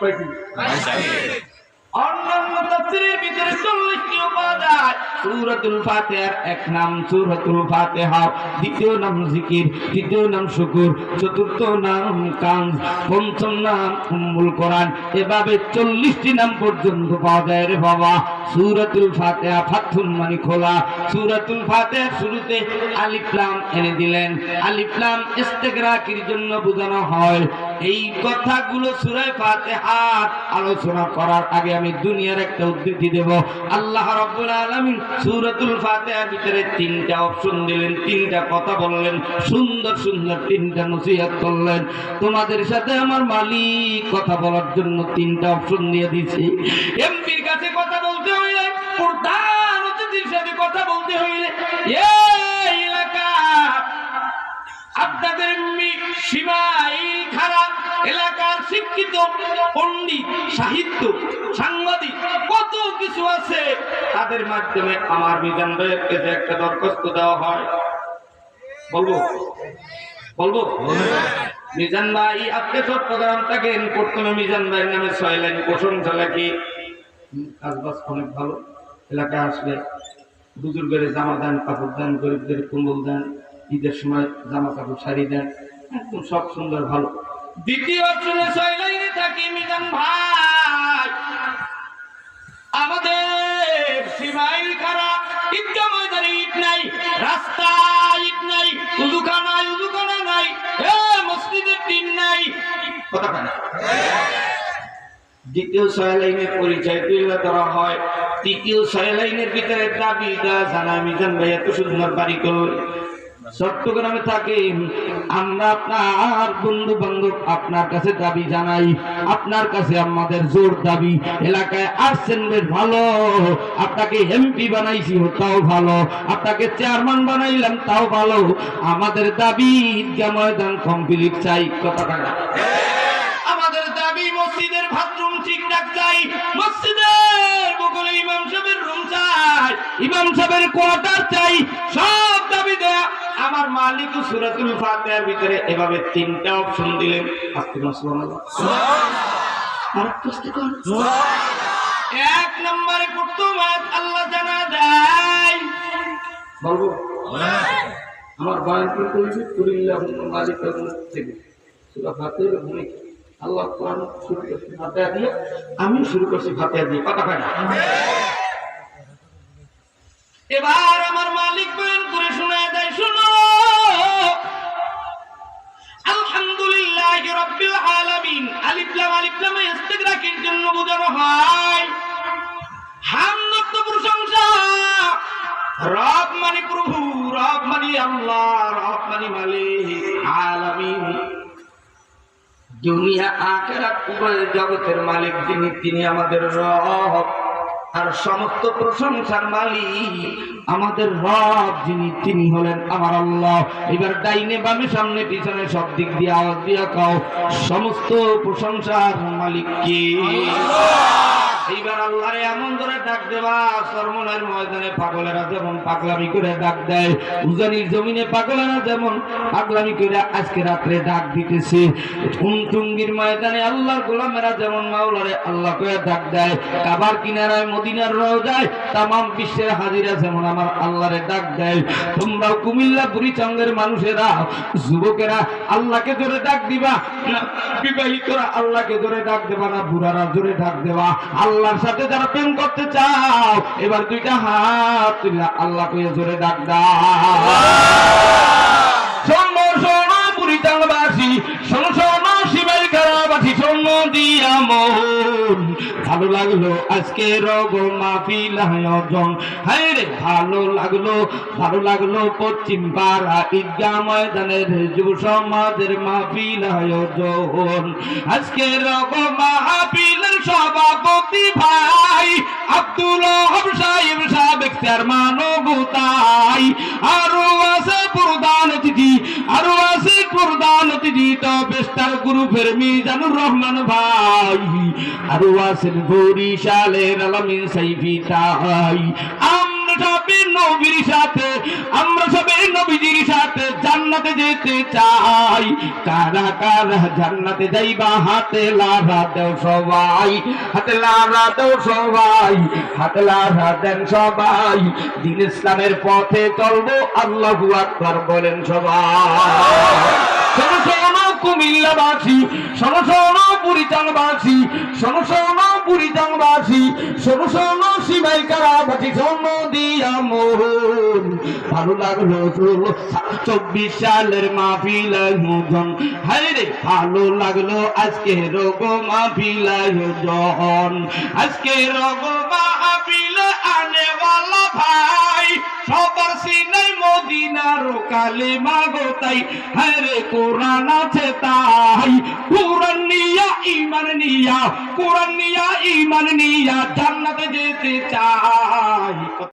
কয়টি ভাই অন্যান্য তাফসীরের ভিতরে 40টি পাওয়া সূরাতুল ফাতিহার, এক নাম সূরাতুল ফাতিহা, দ্বিতীয় নাম জিকির, তৃতীয় নাম শুকুর, চতুর্থ নাম কাঞ্জ পঞ্চম নাম উম্মুল কোরআন। এভাবে 40টি নাম পর্যন্ত পাওয়া যায় রে বাবা। সূরাতুল ফাথুন মানে খোলা। সূরাতুল ফাতিহা শুরুতে আলিফ লাম এনে দিলেন। আলিফ লাম জন্য বোঝানো হয়। এই কথাগুলো সূরা ফাতিহার আলোচনা করার আগে আমি দুনিয়ার একটা উদ্ধৃতি দেব। আল্লাহ রাব্বুল আলামিন সূরাতুল ফাতিহার ভিতরে তিনটা অপশন দিলেন, তিনটা কথা বললেন, সুন্দর সুন্দর তিনটা নসিহত করলেন। তোমাদের সাথে আমার মালিক কথা বলার জন্য তিনটা অপশন দিয়ে দিছি এমপির কাছে কথা বলতে হইলে, প্রধান অতিথির সাথে কথা বলতে হইলে, এই এলাকা আপনাদের খারাপ এলাকার শিক্ষিত, পণ্ডিত, সাহিত্য, সাংবাদিক, কত কিছু আছে তাদের মাধ্যমে আমার মিজান ভাইয়ের কাছে একটা দরখাস্ত দেওয়া হয়। বলব? বলব? মিজান ভাই, আপনি চট্টগ্রাম থাকেন প্রথমে মিজান ভাইয়ের নামে ছয় লাইন প্রশংসা লেখি। কাজবাজ অনেক ভালো। এলাকায় আসলে বুজুর্গের জামা দেন, কাপড় দেন, গরিবদের কুম্বল দেন, ঈদের সময় জামা কাপড় শাড়ি দেন, একদম সব সুন্দর, ভালো। দ্বিতীয় অপশনে ছয় থাকি মিজান ভাই। আমাদের সীমাইল খারাপ নাই নাই নাই নাই। দ্বিতীয় ছয় হয়। তৃতীয় ভিতরে দাবি দেওয়া জানায় মিজান ভাই এত সুন্দর বাড়ি করল চট্টগ্রামে থাকে। আমরা আপনার বন্ধু বান্ধব আপনার কাছে দাবি জানাই। আপনার কাছে আমাদের জোর দাবি। এলাকায় আসছেন বেশ ভালো। আপনাকে এমপি বানাইছি তাও ভালো। আপনাকে চেয়ারম্যান বানাইলাম, তাও ভালো। আমাদের দাবি ঈদগাহ ময়দান কমপ্লিট চাই। কথাটা আমাদের দাবি, মসজিদের বাথরুম ঠিকঠাক চাই। মসজিদের বগলে ইমাম সাহেবের রুম চাই। ইমাম সাহেবের কোয়ার্টার চাই। সব মালিক সুরাতুল ফাতিহার ভিতরে এভাবে তিনটা অপশন দিলেন। সুবহানাল্লাহ। আস্তে কর। এক নম্বরে আল্লাহ জানা দেয়। বলব? আমার বয়ান কুলিল্লাহ মালিক থেকে সুরা ফাতিহার ভূমিকা আল্লাহ কোরআন শুরু করছি ফাতিহা দিয়ে আমি শুরু করছি ফাতিহা দিয়ে। কথা না? এবার আমার মালিক রাব্বিল আলামিন আলিফ লাম আলিফ লাম ইস্তিগরাকের জন্য হয়। হামদ প্রশংসা। রব মানে প্রভু, রব মানে আল্লাহ, রব মানে মালিক, আলামিন। দুনিয়া, আখেরাত জগতের মালিক যিনি, তিনি আমাদের রব। আর সমস্ত প্রশংসার মালিক আমাদের রব যিনি, তিনি হলেন আমার আল্লাহ। এবার ডাইনে বামে সামনে পিছনে সব দিক দিয়ে আওয়াজ দিয়া কাও, সমস্ত প্রশংসার মালিক কে? এইবার আল্লাহরে এমন ধরে ডাক দেবা সরমনের ময়দানে পাগলেরা যেমন পাগলামি করে ডাক দেয় উজানির জমিনে পাগলেরা যেমন পাগলামি করে আজকে রাত্রে ডাক দিতেছে। টুঙ্গির ময়দানে আল্লাহর গোলামেরা যেমন মাওলারে আল্লাহ করে ডাক দেয়, কাবার কিনারায় মদিনার রওজায় তামাম বিশ্বের হাজিরা যেমন আমার আল্লাহরে ডাক দেয়। তোমরাও কুমিল্লা বুড়িচঙ্গের মানুষেরা, যুবকেরা, আল্লাহকে ধরে ডাক দিবা বিবাহিতরা আল্লাহকে ধরে ডাক দেবা, না বুড়ারা ধরে ডাক দেবা আল্লাহর সাথে যারা প্রেম করতে চাও, এবার দুইটা হাত ডাক শিবের খেলাবাসী, শোনো, দিয়া মন। ভালো লাগল আজকে রগ মাহফিল আয়োজন। হ্যাঁ রে, ভালো লাগল ভালো লাগল পশ্চিম পাড়া ঈদগাহ ময়দানের যুব সমাজের মাহফিল আয়োজন। আজকে রগ মাহফিলের সভাপতি আব্দুল সাহেব সাবেক চেয়ারম্যান গোতাই। আরও আছে প্রধান অতিথি, আরও আছে প্রধান অতিথি তো বেস্টার গ্রুপের মিজানুর রহমান ভাই। আরও আছেন বরিশালের আলামিন সাইফি তাই। আমরা সবে নবীর সাথে, আমরা সবে নবীজির সাথে জান্নাতে যেতে চাই। কারা কারা জান্নাতে যাইবা? হাতে লারা দেও সবাই, হাতে লারা দেও সবাই, হাতে লারা দেন সবাই। দিন ইসলামের পথে চলবো, আল্লাহু আকবার বলেন সবাই। কুমিল্লাবাসী, শোনো শোনো বুড়িচাংবাসী শোনো শোনো বুড়িচাংবাসী শোনো শোনো, সিমাই কারাবাসী, শোনো, দিয়া মোহন। ভালো লাগল ষোলো চব্বিশ সালের মাহফিল আয়োজন হায় রে, ভালো লাগল আজকে রোগ মাহফিল আয়োজন আজকে রোগ মাহফিল আনেওয়ালা ভাই। সবার সিনাই মদিনার কালে মাগো তাই। হরে কোরআন আছে তাই। কোরআন নিয়া ইমান নিয়া, কোরআন নিয়া ইমান নিয়া জান্নাতে যেতে চাই।